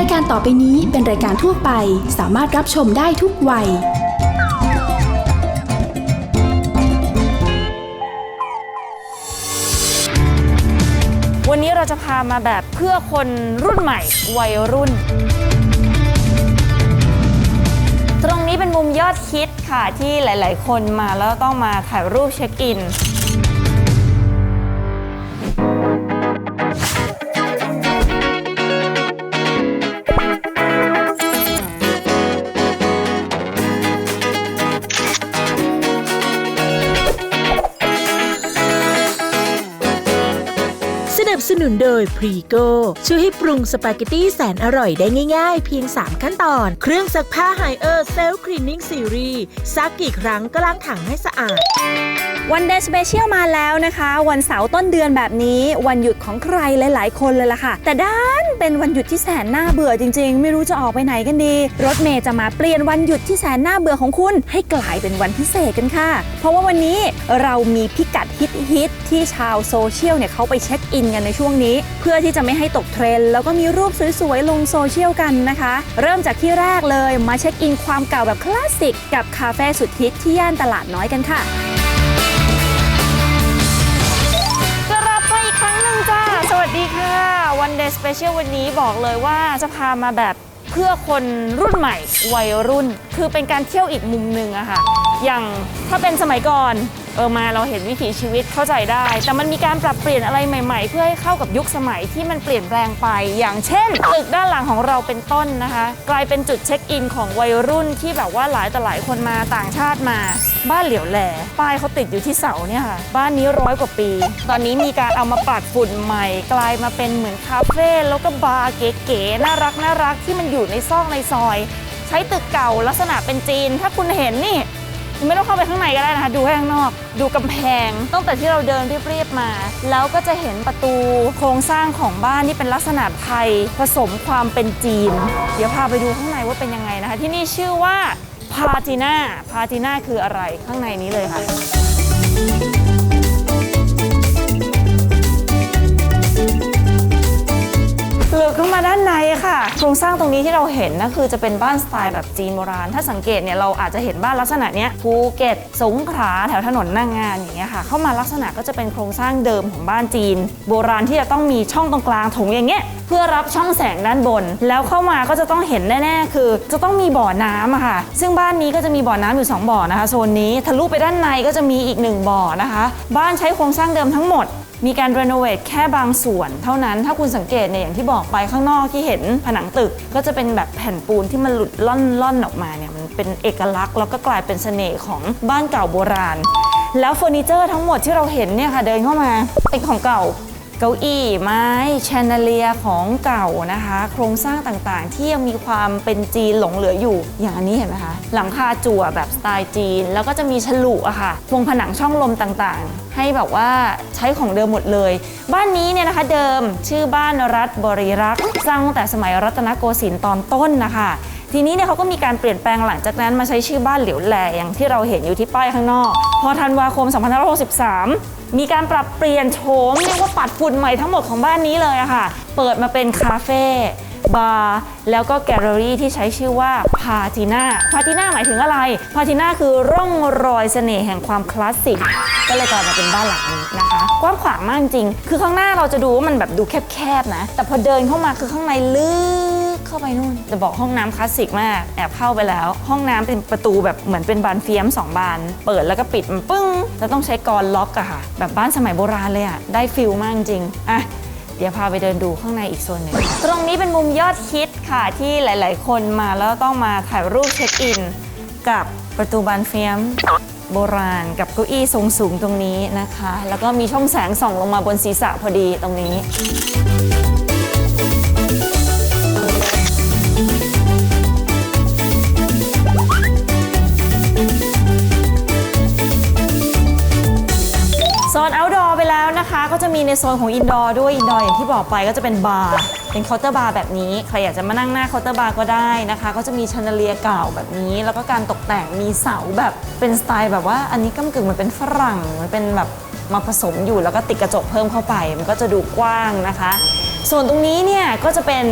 ายการต่อไปนี้เป็นรายการทั่วไป สามารถรับชมได้ทุกวัย วันนี้เราจะพามาแบบเพื่อคนรุ่นใหม่ วัยรุ่น ตรงนี้เป็นมุมยอดฮิตค่ะที่หลาย ๆ คนมาแล้วต้องมาถ่ายรูปเช็คอิน นุนโดยพรีโกช่วยให้ปรุงสปาเกตตี้แสนอร่อยได้ง่ายๆ เพียง 3 ขั้นตอน เครื่องซักผ้าไฮเออร์เซลคลีนนิ่งซีรีส์ซักกี่ครั้งก็ล้างถังให้สะอาด วันเดย์สเปเชียลมาแล้วนะคะ วันเสาร์ต้นเดือนแบบนี้ วันหยุดของใครหลาย ๆ คนเลยล่ะค่ะ แต่ด้านเป็นวันหยุดที่แสนน่าเบื่อจริง ๆ ไม่รู้จะออกไปไหนกันดี รถเมย์จะมาเปลี่ยนวันหยุดที่แสนน่าเบื่อของคุณ ให้กลายเป็นวันพิเศษกันค่ะ เพราะว่าวันนี้เรามีพิกัดฮิตฮิตๆที่ชาวโซเชียลเนี่ยเขาไปเช็คอินกันในช่วงนี้ เพื่อที่จะไม่ให้ตกเทรนด์แล้วก็มีรูปสวยๆ ลงโซเชียลกันนะคะ เริ่มจากที่แรกเลยมาเช็คอินความเก่าแบบคลาสสิกกับคาเฟ่สุดฮิตที่ย่านตลาดน้อยกันค่ะกลับไปอีกครั้งหนึ่งจ้า สวัสดีค่ะวันเดย์สเปเชียลวันนี้บอกเลยว่าจะพามาแบบ เพื่อคนรุ่นใหม่วัยรุ่น คือเป็นการเที่ยวอีกมุมหนึ่งอะค่ะ อย่างถ้าเป็นสมัยก่อนเออมาเราเห็นวิถีชีวิตเข้าใจได้ แต่มันมีการปรับเปลี่ยนอะไรใหม่ๆ เพื่อให้เข้ากับยุคสมัยที่มันเปลี่ยนแปลงไป อย่างเช่นตึกด้านหลังของเราเป็นต้นนะคะ กลายเป็นจุดเช็คอินของวัยรุ่นที่แบบว่าหลายต่หลายคนมาต่างชาติมา บ้านเหลียวแหล่ป้ายเขาติดอยู่ที่เสาเนี่ยค่ะ บ้านนี้ร้อยกว่าปี ตอนนี้มีการเอามาปัดฝุ่นใหม่ กลายมาเป็นเหมือนคาเฟ่แล้วก็บาร์เก๋ๆน่ารักน่ารักที่มันอยู่ในซอกในซอย ใช้ตึกเก่าลักษณะเป็นจีน ถ้าคุณเห็นนี่ไม่ต้องเข้าไปข้างในก็ได้นะคะ ดูแค่ข้างนอก ดูกำแพง ตั้งแต่ที่เราเดินเรียบๆมา แล้วก็จะเห็นประตูโครงสร้างของบ้านที่เป็นลักษณะไทย ผสมความเป็นจีน เดี๋ยวพาไปดูข้างในว่าเป็นยังไงนะคะ ที่นี่ชื่อว่า พาติน่าพาติน่าคืออะไรข้างในนี้เลยค่ะ ลึกเข้ามาด้านในค่ะ โครงสร้างตรงนี้ที่เราเห็นนะคือจะเป็นบ้านสไตล์แบบจีนโบราณ ถ้าสังเกตเนี่ยเราอาจจะเห็นบ้านลักษณะเนี้ยภูเก็ตสงขลาแถวถนนนางงานอย่างเงี้ยค่ะ เข้ามาลักษณะก็จะเป็นโครงสร้างเดิมของบ้านจีน โบราณที่จะต้องมีช่องตรงกลางถงอย่างเงี้ยเพื่อรับช่องแสงด้านบน แล้วเข้ามาก็จะต้องเห็นแน่ๆ คือ จะต้องมีบ่อน้ำอะค่ะ ซึ่งบ้านนี้ก็จะมีบ่อน้ำอยู่สองบ่อนะคะโซนนี้ทะลุไปด้านในก็จะมีอีกหนึ่งบ่อนะคะ บ้านใช้โครงสร้างเดิมทั้งหมด มีการรีโนเวทแค่บางส่วน เท่านั้นถ้าคุณสังเกตเนี่ยอย่างที่บอกไปข้างนอกที่เห็นผนังตึก ก็จะเป็นแบบแผ่นปูนที่มันหลุดล่อนล่อนออกมาเนี่ยมันเป็นเอกลักษณ์แล้วก็กลายเป็นเสน่ห์ของบ้านเก่าโบราณ แล้วเฟอร์นิเจอร์ทั้งหมดที่เราเห็นเนี่ยค่ะเดินเข้ามาเป็นของเก่า เก้าอี้ไม้แชนเดเลียของเก่านะคะ โครงสร้างต่างๆ ที่ยังมีความเป็นจีนหลงเหลืออยู่ อย่างอันนี้เห็นไหมคะ หลังคาจั่วแบบสไตล์จีน แล้วก็จะมีฉลุอะค่ะพวงผนังช่องลมต่างๆ ให้แบบว่าใช้ของเดิมหมดเลย บ้านนี้เนี่ยนะคะเดิมชื่อบ้านรัฐบริรักษ์สร้างตั้งแต่สมัยรัตนโกสินทร์ตอนต้นนะคะ ทีนี้เนี่ยเขาก็มีการเปลี่ยนแปลงหลังจากนั้นมาใช้ชื่อบ้านเหลียวแหลอย่างที่เราเห็นอยู่ที่ป้ายข้างนอก พอธันวาคม 2563 มีการปรับเปลี่ยนโฉมเรียกว่าปัดฝุ่นใหม่ทั้งหมดของบ้านนี้เลยอะค่ะ เปิดมาเป็นคาเฟ่บาร์แล้วก็แกลเลอรี่ที่ใช้ชื่อว่าพาติน่าพาติน่าหมายถึงอะไรพาติน่าคือร่องรอยเสน่ห์แห่งความคลาสสิกก็เลยกลายมาเป็นบ้านหลังนี้นะคะ กว้างขวางมากจริง คือข้างหน้าเราจะดูว่ามันแบบดูแคบๆนะ แต่พอเดินเข้ามาคือข้างในลึก เข้าไปนู่นจะบอกห้องน้ำคลาสสิกมากแอบเข้าไปแล้ว ห้องน้ำเป็นประตูแบบเหมือนเป็นบานเฟียมสองบาน เปิดแล้วก็ปิดมันปึ้งแล้วต้องใช้กรล็อกอะค่ะ แบบบ้านสมัยโบราณเลยอะได้ฟิลมากจริงอะ เดี๋ยวพาไปเดินดูข้างในอีกโซนหนึ่งตรงนี้เป็นมุมยอดฮิตค่ะที่หลาย ๆ คนมาแล้วต้องมาถ่ายรูปเช็คอิน กับประตูบานเฟียม โบราณกับเก้าอี้ทรงสูงตรงนี้นะคะ แล้วก็มีช่องแสงส่องลงมาบนศีรษะพอดีตรงนี้ โซน outdoor ไปแล้วนะคะ ก็จะมีในโซนของ indoor ด้วย indoor อย่างที่บอกไปก็จะเป็นบาร์เป็นเคาน์เตอร์บาร์แบบนี้ใครอยากจะมานั่งหน้าเคาน์เตอร์บาร์ก็ได้นะคะ ก็จะมีชันเดเลียเก่าแบบนี้ แล้วก็การตกแต่งมีเสาแบบเป็นสไตล์แบบว่าอันนี้ก้ากึ่งมันเป็นฝรั่งมันเป็นแบบมาผสมอยู่แล้วก็ติดกระจกเพิ่มเข้าไป มันก็จะดูกว้างนะคะ ส่วนตรงนี้เนี่ยก็จะเป็น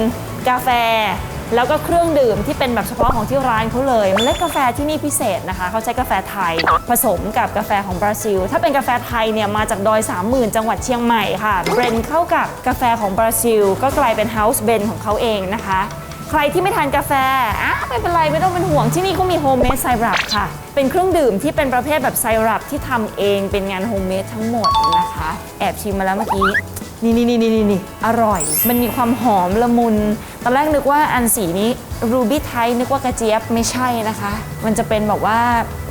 กาแฟ แล้วก็เครื่องดื่มที่เป็นแบบเฉพาะของที่ร้านเขาเลยเมล็ดกาแฟที่นี่พิเศษนะคะ เขาใช้กาแฟไทย ผสมกับกาแฟของบราซิล ถ้าเป็นกาแฟไทยเนี่ยมาจากดอย30,000 จังหวัดเชียงใหม่ค่ะ เบรนเข้ากับกาแฟของบราซิล ก็กลายเป็นเฮาส์เบรนของเขาเองนะคะ ใครที่ไม่ทานกาแฟอะไม่เป็นไรไม่ต้องเป็นห่วงที่นี่เขามีโฮมเมดไซรัปค่ะ เป็นเครื่องดื่มที่เป็นประเภทแบบไซรัปที่ทำเองเป็นงานโฮมเมดทั้งหมดนะคะ แอบชิมมาแล้วเมื่อกี้ นี่นี่นี่นี่นี่อร่อย มันมีความหอมละมุน ตอนแรกนึกว่าอันสีนี้รูบี้ไทนึกว่ากระเจี๊ยบไม่ใช่นะคะ มันจะเป็นแบบว่า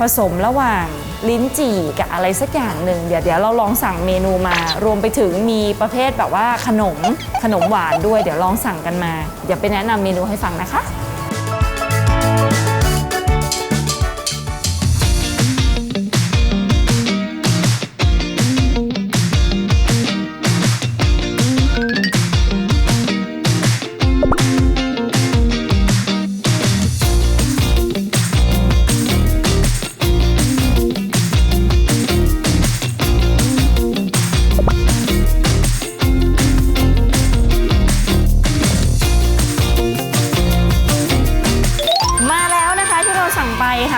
ผสมระหว่างลิ้นจี่กับอะไรสักอย่างหนึ่งเดี๋ยวเดี๋ยวเราลองสั่งเมนูมา รวมไปถึงมีประเภทแบบว่าขนมขนมหวานด้วย เดี๋ยวลองสั่งกันมา เดี๋ยวไปแนะนำเมนูให้ฟังนะคะ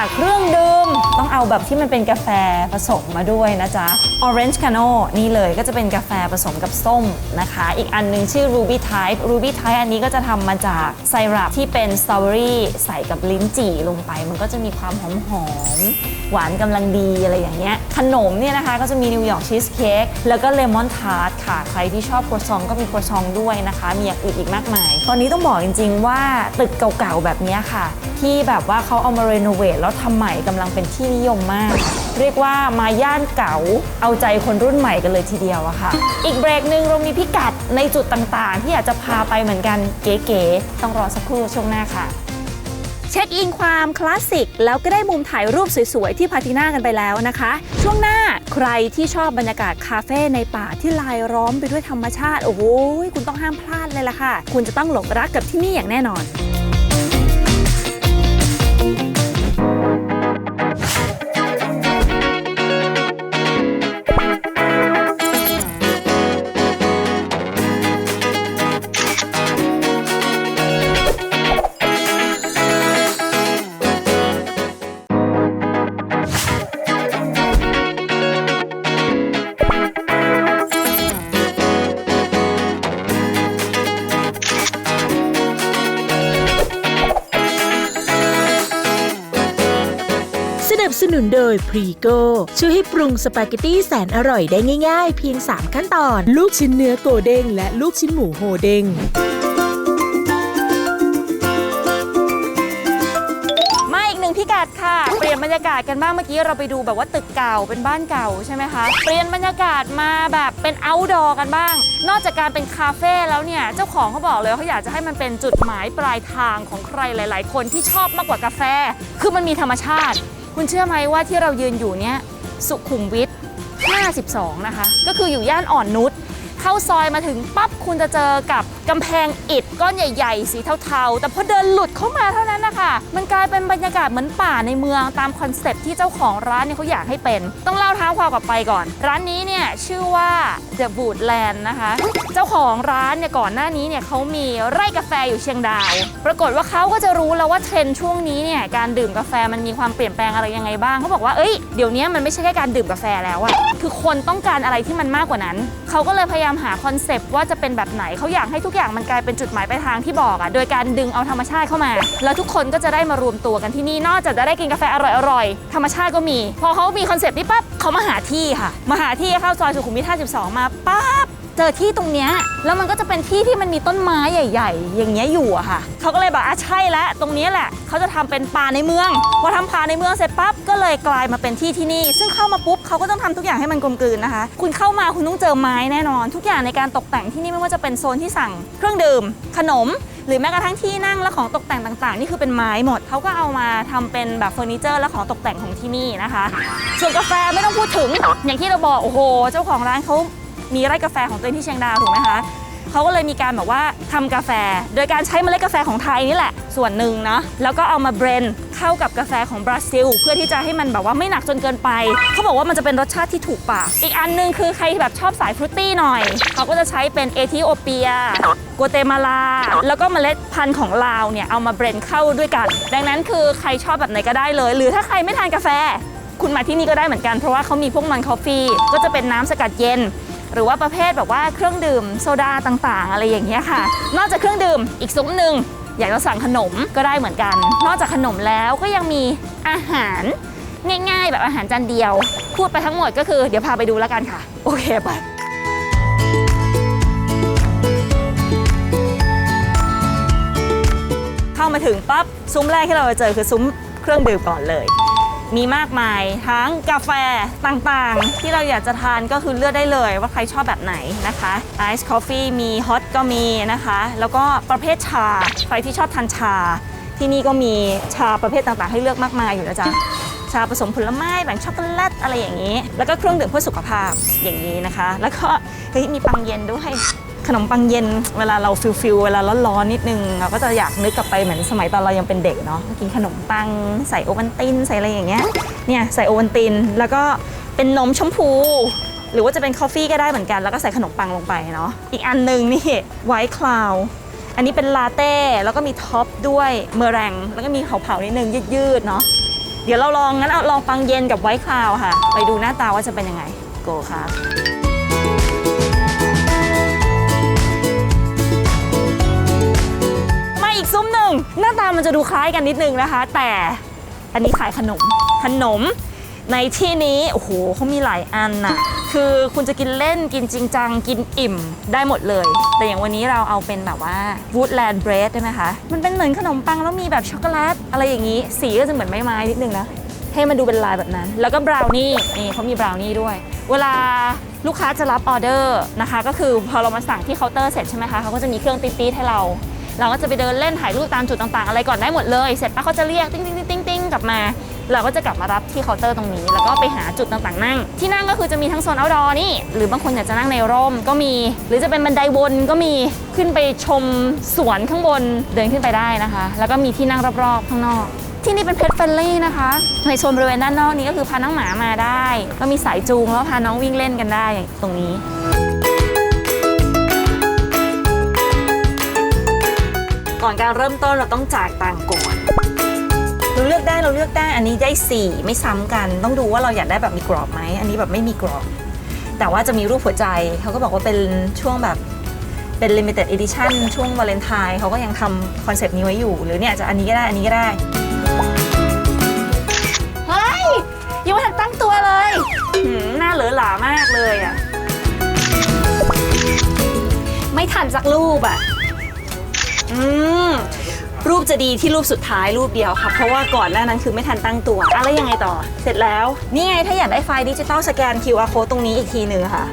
ค่ะ เครื่องดื่มต้องเอาแบบที่มันเป็นกาแฟผสมมาด้วยนะจ๊ะ Orange Cano นี่เลยก็จะเป็นกาแฟผสมกับส้มนะคะ อีกอันหนึงชื่อ Ruby Type Ruby Type อันนี้ก็จะทำมาจากไซรัปที่เป็นสตรอเบอรี่ใส่กับลิ้นจี่ลงไป มันก็จะมีความหอมหอมๆหวานกำลังดีอะไรอย่างเงี้ย นมเนี่ยนะคะก็จะมีนิวยอร์กชีสเค้กแล้วก็เลมอนทาร์ตค่ะ ใครที่ชอบครัวซองก็มีครัวซองด้วยนะคะ มีอย่างอื่นอีกมากมาย ตอนนี้ต้องบอกจริง ๆ ว่าตึกเก่าๆแบบนี้ค่ะ ที่แบบว่าเขาเอามารีโนเวทแล้วทำใหม่กำลังเป็นที่นิยมมาก เรียกว่ามาย่านเก่าเอาใจคนรุ่นใหม่กันเลยทีเดียวอะค่ะ อีกเบรกหนึ่งเรามีพิกัดในจุดต่างๆ ที่อยากจะพาไปเหมือนกันเก๋ๆต้องรอสักครู่ช่วงหน้าค่ะ เช็คอินความคลาสสิก แล้วก็ได้มุมถ่ายรูปสวยๆ ที่พาติน่ากันไปแล้วนะคะ ช่วงหน้าใครที่ชอบบรรยากาศคาเฟ่ในป่าที่ลายล้อมไปด้วยธรรมชาติ โอ้โหคุณต้องห้ามพลาดเลยล่ะค่ะ คุณจะต้องหลงรักกับที่นี่อย่างแน่นอน บสนุนโดยพรีโกช่วยให้ปรุงสปาเกตตี้แสนอร่อยได้ง่าย ๆ เพียง 3 ขั้นตอน ลูกชิ้นเนื้อโกเด้งและลูกชิ้นหมูโฮเด้งมาอีกหนึ่งพิกัดค่ะ เปลี่ยนบรรยากาศกันบ้างเมื่อกี้เราไปดูแบบว่าตึกเก่าเป็นบ้านเก่าใช่ไหมคะ เปลี่ยนบรรยากาศมาแบบเป็น outdoor กันบ้าง นอกจากการเป็นคาเฟ่แล้วเนี่ย เจ้าของเขาบอกเลยว่าเขาอยากจะให้มันเป็นจุดหมายปลายทางของใครหลาย ๆ คนที่ชอบมากกว่ากาแฟ คือมันมีธรรมชาติ คุณเชื่อไหมว่าที่เรายืนอยู่เนี้ยสุขุมวิท52 นะคะ ก็คืออยู่ย่านอ่อนนุช เข้าซอยมาถึงปั๊บคุณจะเจอกับกำแพงอิฐก้อนใหญ่ ๆ สีเทาๆ แต่พอเดินหลุดเข้ามาเท่านั้นนะคะมันกลายเป็นบรรยากาศเหมือนป่าในเมืองตามคอนเซ็ปที่เจ้าของร้านเนี่ยเขาอยากให้เป็น ต้องเล่าเท้าความกลับไปก่อน ร้านนี้เนี่ยชื่อว่า The Woodland นะคะ เจ้าของร้านเนี่ยก่อนหน้านี้เนี่ยเขามีไร่กาแฟอยู่เชียงดาว ปรากฏว่าเขาก็จะรู้แล้วว่าเทรนด์ช่วงนี้เนี่ยการดื่มกาแฟมันมีความเปลี่ยนแปลงอะไรยังไงบ้างเขาบอกว่าเอ้ยเดี๋ยวนี้มันไม่ใช่แค่การดื่มกาแฟแล้วอะคือคนต้องการอะไรที่มันมากกว่านั้นเขาก็เลยพยายามหาคอนเซปต์ว่าจะเป็นแบบไหนเขาอยากให้ทุกอย่างมันกลายเป็นจุดหมายปลายทางที่บอกอะโดยการดึงเอาธรรมชาติเข้ามา แล้วทุกคนก็จะได้มารวมตัวกันที่นี่นอกจากจะได้กินกาแฟอร่อยๆธรรมชาติก็มี พอเขามีคอนเซปต์นี้ปั๊บเขามาหาที่ค่ะมาหาที่เข้าซอยสุขุมวิท52 มาปั๊บ เจอที่ตรงเนี้ยแล้วมันก็จะเป็นที่ที่มันมีต้นไม้ใหญ่ ๆ อย่างเงี้ยอยู่อะค่ะเขาก็เลยบอกอะใช่แล้วตรงนี้แหละเขาจะทำเป็นป่าในเมืองพอทำป่าในเมืองเสร็จปั๊บก็เลยกลายมาเป็นที่ที่นี่ ซึ่งเข้ามาปุ๊บเขาก็ต้องทำทุกอย่างให้มันกลมกลืนนะคะ คุณเข้ามาคุณต้องเจอไม้แน่นอน ทุกอย่างในการตกแต่งที่นี่ไม่ว่าจะเป็นโซนที่สั่งเครื่องดื่ม ขนมหรือแม้กระทั่งที่นั่งและของตกแต่งต่างๆ นี่คือเป็นไม้หมดเขาก็เอามาทำเป็นแบบเฟอร์นิเจอร์และของตกแต่งของที่นี่นะคะ ส่วนกาแฟไม่ต้องพูดถึงอย่างที่เราบอกโอ้โห เจ้าของร้านเขา มีไร่กาแฟของตัวเองที่เชียงดาวถูกไหมคะเขาก็เลยมีการแบบว่าทำกาแฟ โดยการใช้เมล็ดกาแฟของไทยนี่แหละส่วนหนึ่งเนาะแล้วก็เอามาเบรนเข้ากับกาแฟของบราซิล เพื่อที่จะให้มันแบบว่าไม่หนักจนเกินไปเขาบอกว่ามันจะเป็นรสชาติที่ถูกปากอีกอันหนึงคือใครแบบชอบสายฟรุตตี้หน่อยเขาก็จะใช้เป็นเอธิโอเปียกัวเตมาลา แล้วก็เมล็ดพันธุ์ของลาวเนี่ยเอามาเบรนเข้าด้วยกัน ดังนั้นคือใครชอบแบบไหนก็ได้เลย หรือถ้าใครไม่ทานกาแฟคุณมาที่นี่ก็ได้เหมือนกันเพราะว่าเขามีพวกมันคอฟฟี่ก็จะเป็นน้ำสกัดเย็น หรือว่าประเภทแบบว่าเครื่องดื่มโซดาต่างๆ อะไรอย่างเงี้ยค่ะ นอกจากเครื่องดื่มอีกซุ้มหนึ่งอยากจะสั่งขนมก็ได้เหมือนกัน นอกจากขนมแล้วก็ยังมีอาหารง่ายๆ แบบอาหารจานเดียว พูดไปทั้งหมดก็คือเดี๋ยวพาไปดูแล้วกันค่ะ โอเคไปเข้ามาถึงปั๊บซุ้มแรกที่เราจะเจอคือซุ้มเครื่องดื่มก่อนเลย มีมากมาย ทั้งกาแฟต่างๆ ที่เราอยากจะทานก็คือเลือกได้เลยว่าใครชอบแบบไหนนะคะไอซ์คอฟฟี่มีฮอตก็มีนะคะ แล้วก็ประเภทชา ใครที่ชอบทานชา ที่นี่ก็มีชาประเภทต่างๆ ให้เลือกมากมายอยู่นะจ๊ะชาผสมผลไม้แบ่งช็อกโกแลตอะไรอย่างนี้ แล้วก็เครื่องดื่มเพื่อสุขภาพอย่างนี้นะคะ แล้วก็เฮ้ยมีปังเย็นด้วย ขนมปังเย็นเวลาเราฟิลฟิลเวลาร้อนๆนิดนึงเราก็จะอยากนึกกลับไปเหมือนสมัยตอนเรายังเป็นเด็กเนาะกินขนมปังใส่โอวัลตินใส่อะไรอย่างเงี้ยเนี่ยใส่โอวัลตินแล้วก็เป็นนมชมพู หรือว่าจะเป็นคอฟฟี่ก็ได้เหมือนกันแล้วก็ใส่ขนมปังลงไปเนาะอีกอันหนึ่งนี่ไวท์คลาวอันนี้เป็นลาเต้แล้วก็มีท็อปด้วยเมอแรงแล้วก็มีเผาๆนิดนึงยืดๆเนาะเดี๋ยวเราลองงั้นเอาลองปังเย็นกับไวท์คลาวค่ะ ไปดูหน้าตาว่าจะเป็นยังไงโกครั อีกซุ้มหนึ่งหน้าตามันจะดูคล้ายกันนิดนึงนะคะ แต่อันนี้ขายขนมขนม ในที่นี้โอ้โหเขามีหลายอันน่ะคือคุณจะกินเล่นกินจริงจัง กินอิ่มได้หมดเลย แต่อย่างวันนี้เราเอาเป็นแบบว่า Woodland Bread ได้ไหมคะ มันเป็นเหมือนขนมปังแล้วมีแบบช็อกโกแลตอะไรอย่างนี้ สีก็จะเหมือนไม้ไม้ๆนิดนึงนะ ให้มันดูเป็นลายแบบนั้น แล้วก็บราวนี่นี่เขามีบราวนี่ด้วย เวลาลูกค้าจะรับออเดอร์นะคะ ก็คือพอเรามาสั่งที่เคาน์เตอร์เสร็จใช่ไหมคะเขาก็จะมีเครื่องติ๊ดๆให้เรา เราก็จะไปเดินเล่นถ่ายรูปตามจุดต่างๆ อะไรก่อนได้หมดเลย เสร็จปั๊บเขาจะเรียกติ้งติ้งติ้งติ้งกลับมา เราก็จะกลับมารับที่เคาน์เตอร์ตรงนี้ แล้วก็ไปหาจุดต่างๆ นั่ง ที่นั่งก็คือจะมีทั้งโซน outdoor นี่ หรือบางคนอยากจะนั่งในร่มก็มี หรือจะเป็นบันไดวนก็มี ขึ้นไปชมสวนข้างบน เดินขึ้นไปได้นะคะ แล้วก็มีที่นั่งรอบๆข้างนอกที่นี่เป็นเพ t เฟ r นลี่นะคะในโซนบริเวณด้านนอกนี้ก็คือพาน้องหมามาได้ ก็มีสายจูงแล้วพาน้องวิ่งเล่นกันได้ตรงนี้ ก่อนการเริ่มต้นเราต้องจ่ายตังค์ก่อนเราเลือกได้เราเลือกได้อันนี้ได้4ไม่ซ้ำกัน ต้องดูว่าเราอยากได้แบบมีกรอบไหมอันนี้แบบไม่มีกรอบ แต่ว่าจะมีรูปหัวใจเขาก็บอกว่าเป็นช่วงแบบเป็น limited edition ช่วงวาเลนไทน์เขาก็ยังทำคอนเซปต์นี้ไว้อยู่ หรือเนี่ยจะอันนี้ก็ได้อันนี้ก็ได้เฮ้ยยังไม่ทันตั้งตัวเลยหืมหน้าเหลือหลามากเลยอะไม่ทันสักรูปอะ อืมรูปจะดีที่รูปสุดท้ายรูปเดียวค่ะ เพราะว่าก่อนหน้านั้นคือไม่ทันตั้งตัวอะไรยังไงต่อ เสร็จแล้ว นี่ไงถ้าอยากได้ไฟล์ดิจิตอลสแกน QR code ตรงนี้อีกทีหนึ่งค่ะ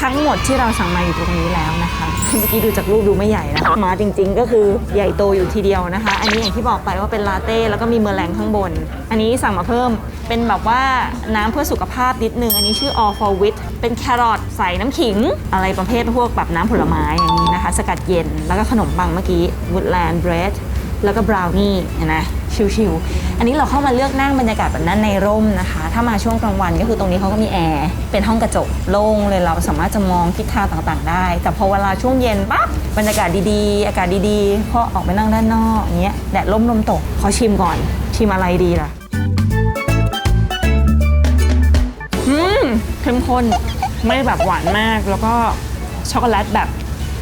ทั้งหมดที่เราสั่งมาอยู่ตรงนี้แล้ว เมื่อกี้ดูจากรูปดูไม่ใหญ่นะมาจริง ๆ ก็คือใหญ่โตอยู่ทีเดียวนะคะ อันนี้อย่างที่บอกไปว่าเป็นลาเต้แล้วก็มีเมอร์แรงข้างบน อันนี้สั่งมาเพิ่มเป็นแบบว่าน้ำเพื่อสุขภาพนิดนึง อันนี้ชื่อ all for wit เป็นแครอทใส่น้ำขิง อะไรประเภทพวกแบบน้ำผลไม้อย่างนี้นะคะ สกัดเย็นแล้วก็ขนมปังเมื่อกี้ woodland bread แล้วก็บราวนี่เห็นไหม ชิวๆอันนี้เราเข้ามาเลือกนั่งบรรยากาศแบบนั้นในร่มนะคะ ถ้ามาช่วงกลางวันก็คือตรงนี้เขาก็มีแอร์เป็นห้องกระจกโล่งเลยเราสามารถจะมองทิศทางต่างๆ ได้ แต่พอเวลาช่วงเย็นปั๊บบรรยากาศดีๆ อากาศดีๆพอออกไปนั่งด้านนอกอย่างเงี้ยแดดร่มลมตกขอชิมก่อน ชิมอะไรดีล่ะอืมเข้มข้นไม่แบบหวานมากแล้วก็ช็อกโกแลตแบบ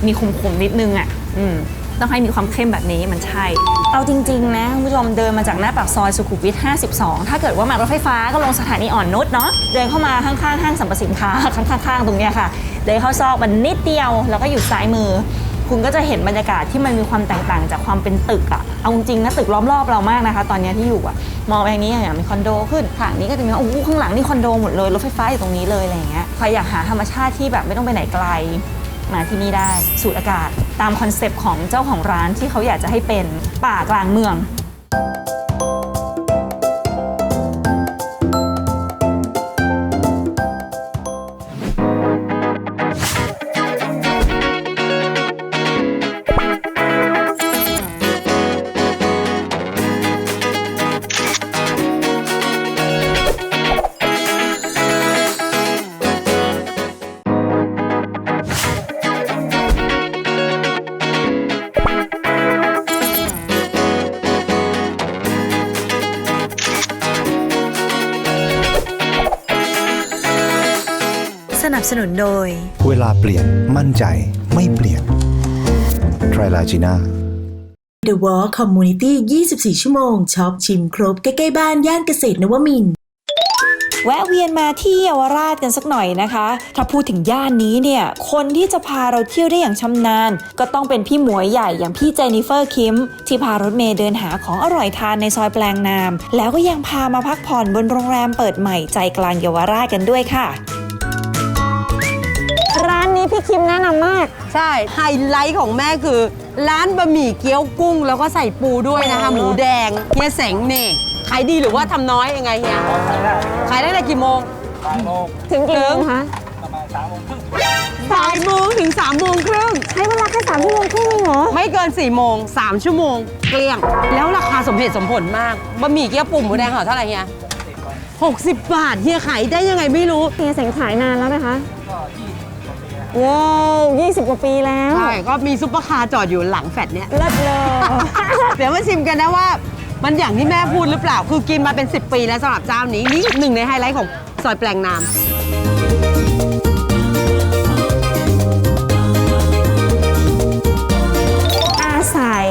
มีขมๆนิดนึงอะ อืม ต้องให้มีความเข้มแบบนี้มันใช่ เอาจริง ๆ นะคุณผู้ชมเดินมาจากหน้าปากซอยสุขุมวิท 52 ถ้าเกิดว่ามารถไฟฟ้าก็ลงสถานีอ่อนนุชเนาะเดินเข้ามาข้างๆห้างสรรพสินค้าข้างๆตรงเนี้ยค่ะ เดินเข้าซอกมันนิดเดียวแล้วก็อยู่ซ้ายมือ คุณก็จะเห็นบรรยากาศที่มันมีความแตกต่างจากความเป็นตึกอะเอาจริงๆนะตึกล้อมรอบเรามากนะคะ ตอนเนี้ยที่อยู่อะมองไปทางนี้อย่างมีคอนโดขึ้นข้างนี้ก็จะมีว่าโอ้โหข้างหลังนี่คอนโดหมดเลยรถไฟฟ้าอยู่ตรงนี้เลยอะไรอย่างเงี้ยใครอยากหาธรรมชาติที่แบบไม่ต้องไปไหนไกลมาที่นี่ได้สูดอากาศ ตามคอนเซปต์ของเจ้าของร้านที่เขาอยากจะให้เป็นป่ากลางเมือง สนับสนุนโดย เวลาเปลี่ยนมั่นใจไม่เปลี่ยนไทรลาจีน่า The Wall Community 24 ชั่วโมงช็อปชิมครบ ใกล้ ๆ บ้านย่านเกษตรนวมินทร์แวะเวียนมาที่เยาวราชกันสักหน่อยนะคะ ถ้าพูดถึงย่านนี้เนี่ย คนที่จะพาเราเที่ยวได้อย่างชำนาญ ก็ต้องเป็นพี่หมวยใหญ่อย่างพี่เจนนิเฟอร์คิม ที่พารถเมย์เดินหาของอร่อยทานในซอยแปลงนาม แล้วก็ยังพามาพักผ่อนบนโรงแรมเปิดใหม่ใจกลางเยาวราชกันด้วยค่ะร้าน นี้พี่คิมแนะนำมาก ใช่ไฮไลท์ของแม่คือ ร้านบะหมี่เกี๊ยวกุ้ง แล้วก็ใส่ปูด้วยนะคะ หมูแดงเฮียเสงนี่ขายดีหรือว่าทำน้อยยังไงเฮียขายได้แต่กี่โมงถึงกี่โมงคะสามโมงถึงสามโมงครึ่ง ใช้เวลาแค่สามชั่วโมงครึ่งเองเหรอ ไม่เกิน4ี่โมงสามชั่วโมง เกลี้ยง แล้วราคาสมเหตุสมผลมากบะหมี่เกี๊ยวปุ่มหมูแดงห่อเท่าไหร่เฮีย60บาทเฮียขายได้ยังไงไม่รู้ เฮียเสงขายนานแล้วไหมคะ ว้าว20 กว่าปีแล้วใช่ก็มีซุปเปอร์คาร์จอดอยู่หลังแฟลตเนี้ยเลิศเลย เดี๋ยวมาชิมกันนะว่า มันอย่างที่แม่พูดหรือเปล่า คือกินมาเป็น 10 ปีแล้วสำหรับเจ้านี้ นี่หนึ่งในไฮไลท์ของซอยแปลงนาม อาศัย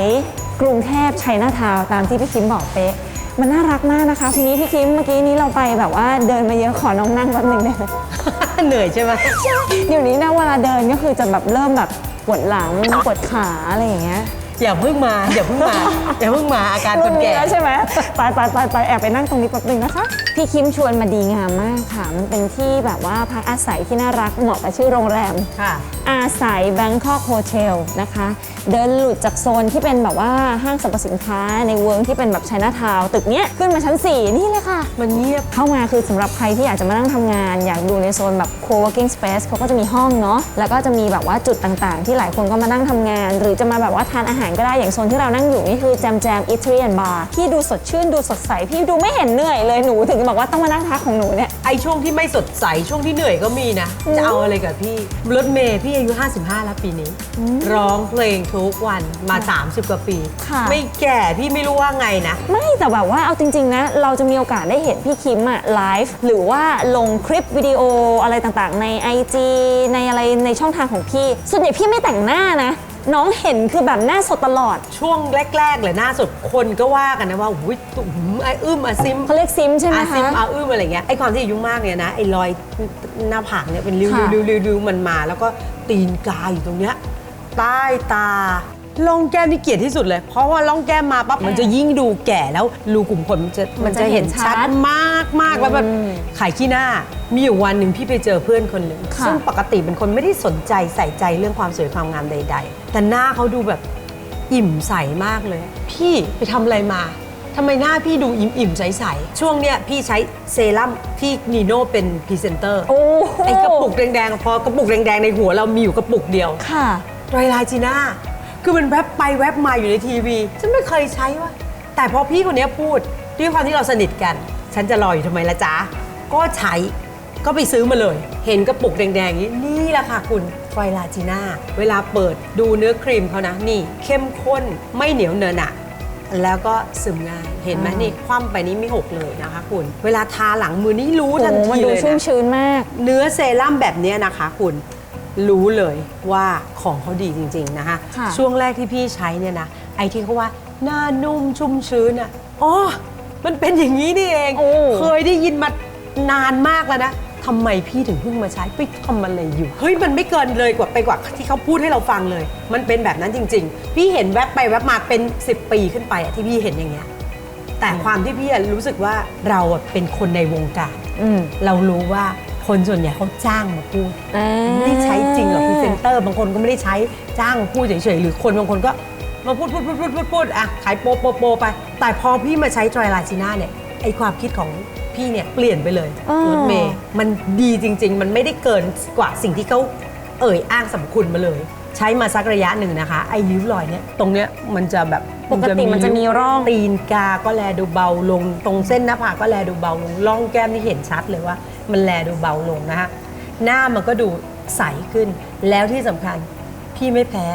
กรุงเทพชัยนาทาวน์ตามที่พี่คิมบอกเป๊ะ มันน่ารักมากนะคะ ทีนี้พี่คิมเมื่อกี้นี้เราไปแบบว่าเดินมาเยอะขอน้องนั่งแป๊บหนึ่งได้ไหม เหนื่อยใช่ไหมเดี๋ยวนี้นะเวลาเดินก็คือจะแบบเริ่มแบบปวดหลังปวดขาอะไรอย่างเงี้ยอย่าเพิ่งมาอย่าเพิ่งมาอย่าเพิ่งมาอาการคนแก่รุ่แล้วใช่ไหมไปไปไปไปแอบไปนั่งตรงนี้แป๊บหนึงนะคะ พี่คิมชวนมาดีงามมากค่ะ มันเป็นที่แบบว่าพักอาศัยที่น่ารักเหมาะกับชื่อโรงแรม ค่ะ อาศัย Bangkok Hotel นะคะ เดินหลุดจากโซนที่เป็นแบบว่าห้างสรรพสินค้าในเวิร์งที่เป็นแบบไชน่าทาวน์ตึกเนี้ยขึ้นมาชั้น 4 นี่เลยค่ะ มันเงียบ เข้ามาคือสำหรับใครที่อยากจะมานั่งทำงาน อยากดูในโซนแบบ co-working space เขาก็จะมีห้องเนาะแล้วก็จะมีแบบว่าจุดต่างๆ ที่หลายคนก็มานั่งทำงาน หรือจะมาแบบว่าทานอาหารก็ได้อย่างโซนที่เรานั่งอยู่นี่คือแจมแจม eatery and bar ที่ดูสดชื่นดูสดใสพี่ดูไม่เห็นเหนื่อยเลยหนูถึงบอกว่าต้องมานั่งพักของหนูเนี่ย ไอช่วงที่ไม่สดใสช่วงที่เหนื่อยก็มีนะ จะเอาอะไรกับพี่รถเมย์พี่อายุ 55 แล้วปีนี้ ร้องเพลงทุกวันมา 30 กว่าปี ค่ะ ไม่แก่พี่ไม่รู้ว่าไงนะ ไม่แต่แบบว่าเอาจริง ๆ นะ เราจะมีโอกาสได้เห็นพี่คิมอะไลฟ์หรือว่าลงคลิปวิดีโออะไรต่างๆ ใน IG ในอะไรในช่องทางของพี่ ส่วนใหญ่พี่ไม่แต่งหน้านะ น้องเห็นคือแบบหน้าสดตลอดช่วงแรกๆเลยหน้าสดคนก็ว่ากันนะว่าอุ้ยตุ่มไออึ้มอาซิมเขาเรียกซิมใช่ไหมอาคะซิมอาอึ้มอะไรเงี้ยไอความที่อายุมากเนี่ยนะไอรอยหน้าผากเนี่ยเป็นริ้วค่ะริ้วริ้วริ้วมันมา แล้วก็ตีนกาอยู่ตรงเนี้ยใต้ตา ล่องแก้มนี่เกลียดที่สุดเลย เพราะว่าล่องแก้มมาปั๊บมันจะยิ่งดูแก่แล้วรูขุมขนมันจะมันจะเห็นชัดมากมากแล้วแบบขายขี้หน้า มีอยู่วันหนึ่งพี่ไปเจอเพื่อนคนหนึ่งค่ะซึ่งปกติเป็นคนไม่ได้สนใจใส่ใจเรื่องความสวยความงามใด ๆ แต่หน้าเขาดูแบบอิ่มใสมากเลย พี่ไปทำอะไรมาทำไมหน้าพี่ดูอิ่มอิ่มๆใสๆช่วงเนี้ยพี่ใช้เซรั่มที่นีโน่เป็นพรีเซนเตอร์โอ้โหไอกระปุกแดงๆ พอกระปุกแดงๆ ในหัวเรามีอยู่กระปุกเดียว ค่ะไรลาจีน่า คือมันแวบไปแวบมาอยู่ในทีวี ฉันไม่เคยใช้ว่ะแต่พอพี่คนเนี้ยพูดด้วยความที่เราสนิทกัน ฉันจะรออยู่ทำไมละจ๊ะ ก็ใช้ก็ไปซื้อมาเลย เห็นกระปุกแดงๆอย่างนี้นี่แหละค่ะคุณไฟลาจีน่าเวลาเปิดดูเนื้อครีมเขานะ นี่ เข้มข้นไม่เหนียวเนอะหนะแล้วก็ซึมง่าย เห็นไหมนี่ คว่ำไปนี้ไม่หกเลยนะคะคุณ เวลาทาหลังมือนี่รู้โอ้ทันโหมันทีดูเลยชุ่มนะชื้นมาก เนื้อเซรั่มแบบเนี้ยนะคะคุณ รู้เลยว่าของเขาดีจริง ๆ นะคะ ค่ะ ช่วงแรกที่พี่ใช้เนี่ยนะ ไอ้ที่เขาว่าหน้านุ่มชุ่มชื้นอะอ๋อมันเป็นอย่างนี้นี่เอง โอ้ เคยได้ยินมานานมากแล้วนะทำไมพี่ถึงเพิ่งมาใช้ไปทำอะไรอยู่ เฮ้ย มันไม่เกินเลยกว่าไปกว่าที่เขาพูดให้เราฟังเลย มันเป็นแบบนั้นจริง ๆ พี่เห็นแวบไปแวบมาเป็น 10 ปีขึ้นไปอะที่พี่เห็นอย่างเงี้ย แต่ความที่พี่อะรู้สึกว่าเราอะเป็นคนในวงการ อืม เรารู้ว่า คนส่วนใหญ่เขาจ้างมาพูด ไม่ได้ใช้จริงหรอกพรีเซนเตอร์ บางคนก็ไม่ได้ใช้จ้างมาพูดเฉยๆ หรือคนบางคนก็มาพูดพูดพูดพูดพูดพูดอะขายโปโปโปไป แต่พอพี่มาใช้ไตรลาจีน่าเนี่ยไอความคิดของพี่เนี่ยเปลี่ยนไปเลยอ๋อรถเมย์มันดีจริง ๆ มันไม่ได้เกินกว่าสิ่งที่เขาเอ่ยอ้างสรรพคุณมาเลย ใช้มาสักระยะหนึ่งนะคะ ไอ้ริ้วรอยเนี่ยตรงเนี้ยมันจะแบบปกติมันจะมีร่องตีนกาก็แลดูเบาลง ตรงเส้นหน้าผากก็แลดูเบาลงร่องแก้มนี่เห็นชัดเลยว่า มันแลดูเบาลงนะคะหน้ามันก็ดูใสขึ้น แล้วที่สำคัญพี่ไม่แพ้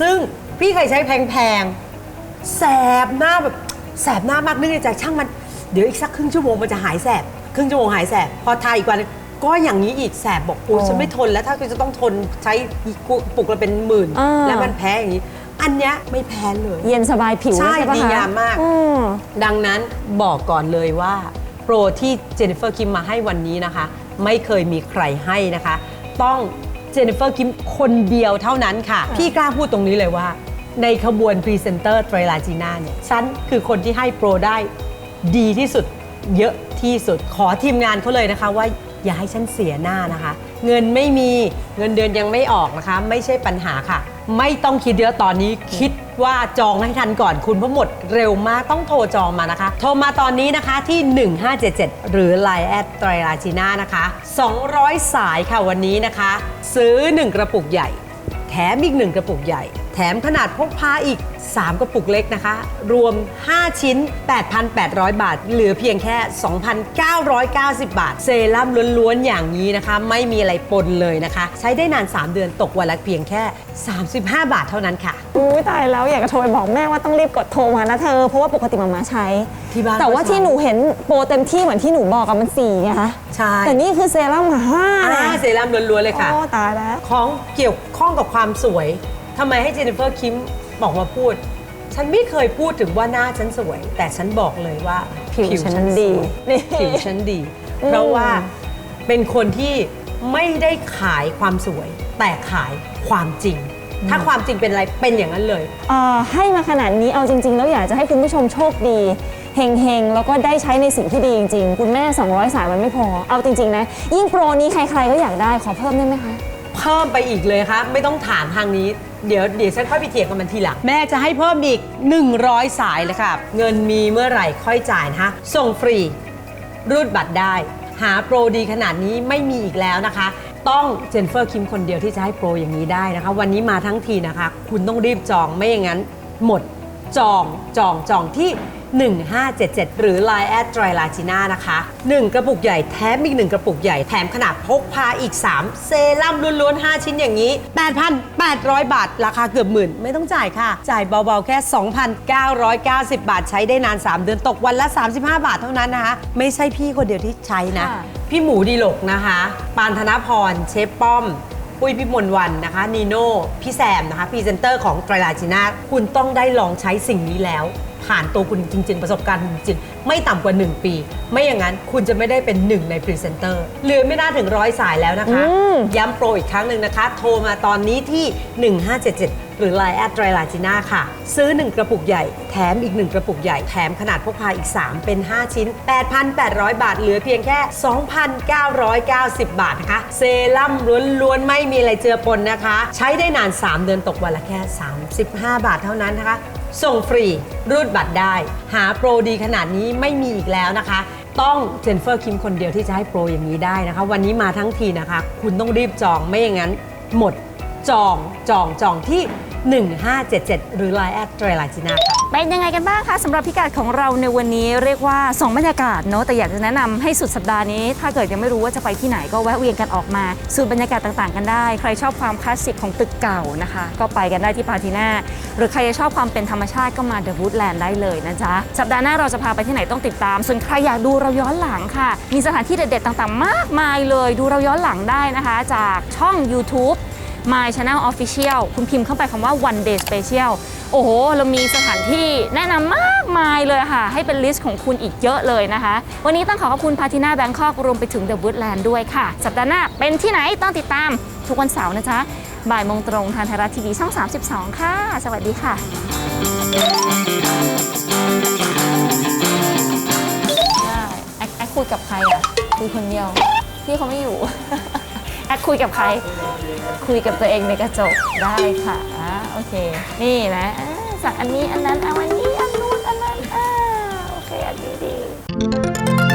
ซึ่งพี่เคยใช้แพงๆแสบหน้าแบบแสบหน้ามากนึกในใจช่างมันเดี๋ยวอีกสักครึ่งชั่วโมงมันจะหายแสบครึ่งชั่วโมงหายแสบพอทายอีกวันก็อย่างนี้อีกแสบบอกโอ้ฉันไม่ทนแล้วถ้าคือจะต้องทนใช้ปลุกละเป็นหมื่น อ่า แล้วมันแพ้อย่างนี้ อันเนี้ยไม่แพ้เลย เย็นสบายผิวใช่ปะดีคะงามมาก อืม ดังนั้นบอกก่อนเลยว่าโปรที่เจนนิเฟอร์คิมมาให้วันนี้นะคะ ไม่เคยมีใครให้นะคะ ต้องเจนนิเฟอร์คิมคนเดียวเท่านั้นค่ะ พี่กล้าพูดตรงนี้เลยว่า ในขบวนพรีเซนเตอร์ไตรลาจีน่าเนี่ยฉันคือคนที่ให้โปรได้ดีที่สุดเยอะที่สุดขอทีมงานเขาเลยนะคะว่าอย่าให้ฉันเสียหน้านะคะ เงินไม่มีเงินเดือนยังไม่ออกนะคะ ไม่ใช่ปัญหาค่ะ ไม่ต้องคิดเยอะตอนนี้คิด ว่าจองให้ทันก่อนคุณเพราะหมดเร็วมากต้องโทรจองมานะคะ โทรมาตอนนี้นะคะที่ 1577 หรือ Line แอดไตรลาจีน่านะคะ 200 สายค่ะวันนี้นะคะ ซื้อ 1 กระปุกใหญ่ แถมอีก 1 กระปุกใหญ่ แถมขนาดพกพาอีก 3 กระปุกเล็กนะคะ รวม 5 ชิ้น 8,800 บาท เหลือเพียงแค่ 2,990 บาท เซรั่มล้วนๆ อย่างนี้นะคะ ไม่มีอะไรปนเลยนะคะ ใช้ได้นาน 3 เดือนตกวันละเพียงแค่ 35 บาทเท่านั้นค่ะ อุ้ยตายแล้วอยากจะโทรไปบอกแม่ว่าต้องรีบกดโทรมานะเธอ เพราะว่าปกติมามาใช้ ที่บ้านแต่ว่าก็ใช้ ที่หนูเห็นโปรเต็มที่เหมือนที่หนูบอกอะมันสี่ไงคะใช่แต่นี่คือเซรั่มมาห้าอ่าเซรั่มล้วนๆเลยค่ะ โอ้ตายแล้ว ของเกี่ยวข้องกับความสวยทำไมให้เจนนิเฟอร์คิม บอกมาพูด ฉันไม่เคยพูดถึงว่าหน้าฉันสวย แต่ฉันบอกเลยว่าผิวฉันดี สวยผิวฉันดี เพราะว่าเป็นคนที่ไม่ได้ขายความสวย แต่ขายความจริง ถ้าความจริงเป็นอะไรเป็นอย่างนั้นเลย เอ่อให้มาขนาดนี้เอาจริง ๆ แล้วอยากจะให้คุณผู้ชมโชคดีเฮงๆ แล้วก็ได้ใช้ในสิ่งที่ดีจริง ๆ คุณแม่ 200 สายมันไม่พอเอาจริง ๆ นะ ยิ่งโปรนี้ใคร ๆ ก็อยากได้ขอเพิ่มได้ไหมคะ เพิ่มไปอีกเลยครับ ไม่ต้องถามทางนี้ เดี๋ยวเดี๋ยวฉันค่อยไปเถียงกับมันทีหลัง แม่จะให้เพิ่มอีก 100 สายเลยค่ะ เงินมีเมื่อไหร่ค่อยจ่ายนะคะ ส่งฟรี รูดบัตรได้ หาโปรดีขนาดนี้ไม่มีอีกแล้วนะคะ ต้องเจนเฟอร์คิมคนเดียวที่จะให้โปรอย่างนี้ได้นะคะ วันนี้มาทั้งทีนะคะ คุณต้องรีบจองไม่อย่างนั้น หมดจองจองจองที่ 1577 หรือ Line แอดไตรลาจิน่านะคะ 1 กระปุกใหญ่แถมอีก 1 กระปุกใหญ่แถมขนาดพกพาอีก 3 เซรั่มล้วนๆ 5 ชิ้นอย่างนี้ 8,800 บาท ราคาเกือบหมื่น ไม่ต้องจ่ายค่ะ จ่ายเบาๆ แค่ 2,990 บาท ใช้ได้นาน 3 เดือนตกวันละ 35 บาทเท่านั้นนะคะ ไม่ใช่พี่คนเดียวที่ใช้นะค่ะพี่หมูดีหลกนะคะ ปานธนพร เชฟป้อมปุ้ยพิมลวันนะคะนีโน่พี่แซมนะคะพรีเซนเตอร์ของไตรลาจินาคุณต้องได้ลองใช้สิ่งนี้แล้ว ผ่านตัวคุณจริง ๆ ประสบการณ์จริงๆไม่ต่ำกว่า 1 ปี ไม่อย่างนั้นคุณจะไม่ได้เป็นหนึ่งในพรีเซนเตอร์เหลือไม่น่าถึงร้อยสายแล้วนะคะ ย้ำโปรอีกครั้งหนึ่งนะคะ โทรมาตอนนี้ที่ 1577 หรือ Line แอดไตรลาจิน่าค่ะ ซื้อ 1 กระปุกใหญ่ แถมอีก 1 กระปุกใหญ่ แถมขนาดพกพาอีก 3 เป็น 5 ชิ้น 8,800 บาท เหลือเพียงแค่ 2,990 บาทนะคะ เซรั่มล้วนๆ ไม่มีอะไรเจือปนนะคะ ใช้ได้นาน 3 เดือนตกวันละแค่ 35 บาทเท่านั้นนะคะ ส่งฟรี รูดบัตรได้ หาโปรดีขนาดนี้ไม่มีอีกแล้วนะคะ ต้องเจนเฟอร์คิมคนเดียวที่จะให้โปรอย่างนี้ได้นะคะ วันนี้มาทั้งทีนะคะ คุณต้องรีบจองไม่อย่างนั้น หมดจองจองจองที่ 1577 หรือ Line แอดไตรลาจินาค่ะ เป็นยังไงกันบ้างคะสำหรับพิกัดของเราในวันนี้เรียกว่า 2 บรรยากาศเนอะแต่อยากจะแนะนำให้สุดสัปดาห์นี้ ถ้าเกิดยังไม่รู้ว่าจะไปที่ไหนก็แวะเวียนกันออกมา สูตรบรรยากาศต่างๆกันได้ ใครชอบความคลาสสิกของตึกเก่านะคะ ก็ไปกันได้ที่ปาทีน่าหรือใครจะชอบความเป็นธรรมชาติก็มาเดอะวูดแลนด์ได้เลยนะจ๊ะ สัปดาห์หน้าเราจะพาไปที่ไหนต้องติดตาม ส่วนใครอยากดูเราย้อนหลังค่ะ มีสถานที่เด็ดๆต่างๆ มากมายเลย ดูเราย้อนหลังได้นะคะ จากช่อง YouTube My Channel Official คุณพิมพ์เข้าไปคำว่า One Day Special โอ้โห เรามีสถานที่แนะนำมากมายเลยค่ะ ให้เป็นลิสต์ของคุณอีกเยอะเลยนะคะ วันนี้ต้องขอขอบคุณพาทิน่าแบงคอกรวมไปถึง The Woodland ด้วยค่ะ สัปดาห์หน้าเป็นที่ไหนต้องติดตามทุกวันเสาร์นะจ๊ะบ่ายโมงตรงทางไทยรัฐทีวีช่อง 32 ค่ะ สวัสดีค่ะแอคแอคคุยกับใครอะคุยคนเดียว พี่เขาไม่อยู่ อะคุยกับใคร คุยกับตัวเองในกระจกได้ค่ะอ่าโอเค นี่นะอ่าสั่งอันนี้อันนั้นเอาอันนี้อันนู้นอันนั้นอ่าโอเคอันนี้ดี